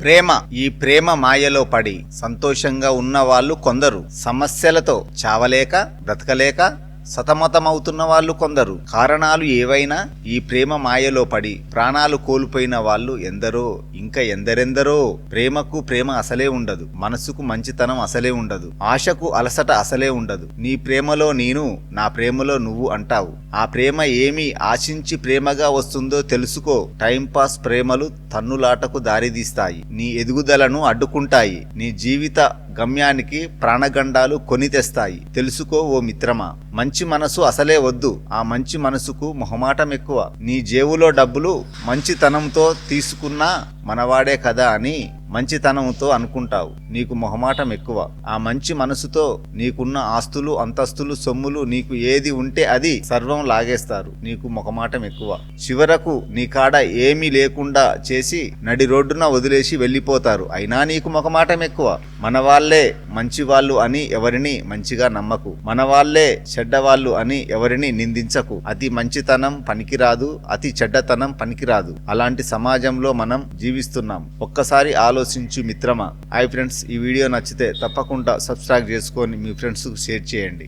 ప్రేమ ఈ ప్రేమ మాయలో పడి సంతోషంగా ఉన్న వాళ్ళు కొందరు. సమస్యలతో చావలేక బ్రతకలేక సతమతమవుతున్న వాళ్ళు కొందరు. కారణాలు ఏవైనా ఈ ప్రేమ మాయలో పడి ప్రాణాలు కోల్పోయిన వాళ్ళు ఎందరో ఇంకా ఎందరెందరో ప్రేమకు ప్రేమ అసలే ఉండదు. మనసుకు మంచితనం అసలే ఉండదు. ఆశకు అలసట అసలే ఉండదు. నీ ప్రేమలో నేను నా ప్రేమలో నువ్వు అంటావు. ఆ ప్రేమ ఏమి ఆశించి ప్రేమగా వస్తుందో తెలుసుకో. టైంపాస్ ప్రేమలు తన్నులాటకు దారితీస్తాయి. నీ ఎదుగుదలను అడ్డుకుంటాయి. నీ జీవిత గమ్యానికి ప్రాణగండాలు కొని తెస్తాయి. తెలుసుకో ఓ మిత్రమా మంచి మనసు అసలే వద్దు. ఆ మంచి మనసుకు మొహమాటం ఎక్కువ. నీ జేబులో డబ్బులు మంచితనంతో తీసుకున్నా మనవాడే కదా అని మంచితనంతో అనుకుంటావు. నీకు మొహమాటం ఎక్కువ. ఆ మంచి మనసుతో నీకున్న ఆస్తులు అంతస్తులు సొమ్ములు నీకు ఏది ఉంటే అది సర్వం లాగేస్తారు. నీకు మొహమాటం ఎక్కువ. చివరకు నీ కాడ ఏమీ లేకుండా చేసి నడి రోడ్డున వదిలేసి వెళ్ళిపోతారు. అయినా నీకు మొహమాటం ఎక్కువ. మన వాళ్ళే మంచివాళ్ళు అని ఎవరిని మంచిగా నమ్మకు. మన వాళ్ళే చెడ్డవాళ్ళు అని ఎవరిని నిందించకు. అతి మంచితనం పనికిరాదు అతి చెడ్డతనం పనికిరాదు. అలాంటి సమాజంలో మనం జీవిస్తున్నాం. ఒక్కసారి ఆలోచించు మిత్రమా. హాయ్ ఫ్రెండ్స్ ఈ వీడియో నచ్చితే తప్పకుండా సబ్స్క్రైబ్ చేసుకొని మీ ఫ్రెండ్స్కు షేర్ చేయండి.